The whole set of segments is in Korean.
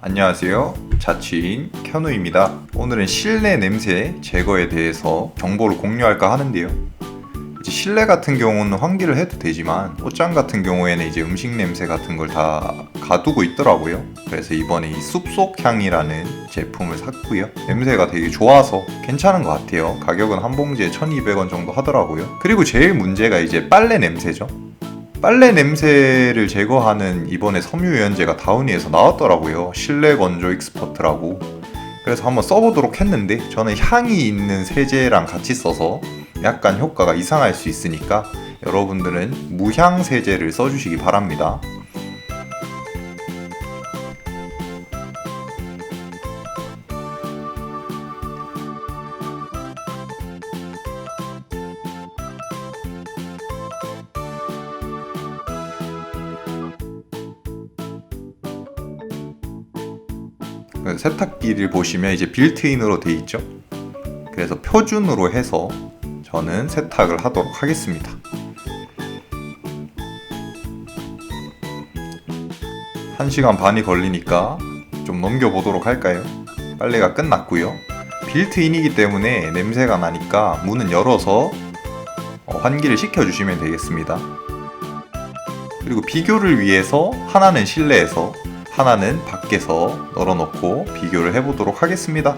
안녕하세요. 자취인 켜누입니다. 오늘은 실내 냄새 제거에 대해서 정보를 공유할까 하는데요. 이제 실내 같은 경우는 환기를 해도 되지만 옷장 같은 경우에는 이제 음식 냄새 같은 걸 다 가두고 있더라고요. 그래서 이번에 이 숲속 향이라는 제품을 샀고요. 냄새가 되게 좋아서 괜찮은 것 같아요. 가격은 한 봉지에 1,200원 정도 하더라고요. 그리고 제일 문제가 이제 빨래 냄새죠. 빨래 냄새를 제거하는 이번에 섬유유연제가 다우니에서 나왔더라고요. 실내 건조 익스퍼트라고. 그래서 한번 써보도록 했는데 저는 향이 있는 세제랑 같이 써서 약간 효과가 이상할 수 있으니까 여러분들은 무향 세제를 써주시기 바랍니다. 세탁기를 보시면 이제 빌트인으로 돼 있죠. 그래서 표준으로 해서 저는 세탁을 하도록 하겠습니다. 한 시간 반이 걸리니까 좀 넘겨보도록 할까요? 빨래가 끝났고요. 빌트인이기 때문에 냄새가 나니까 문은 열어서 어, 환기를 시켜주시면 되겠습니다. 그리고 비교를 위해서 하나는 실내에서 하나는 밖에서 널어놓고 비교를 해보도록 하겠습니다.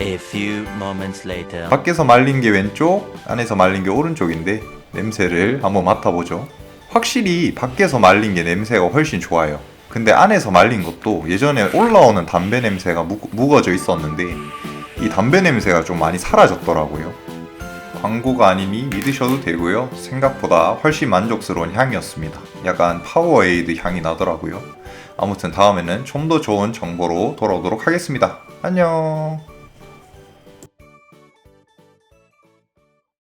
A few moments later. 밖에서 말린 게 왼쪽, 안에서 말린 게 오른쪽인데 냄새를 한번 맡아보죠. 확실히 밖에서 말린 게 냄새가 훨씬 좋아요. 근데 안에서 말린 것도 예전에 올라오는 담배 냄새가 묵, 묵어져 있었는데 이 담배 냄새가 좀 많이 사라졌더라고요. 광고가 아니니 믿으셔도 되고요. 생각보다 훨씬 만족스러운 향이었습니다. 약간 파워에이드 향이 나더라고요. 아무튼 다음에는 좀 더 좋은 정보로 돌아오도록 하겠습니다. 안녕.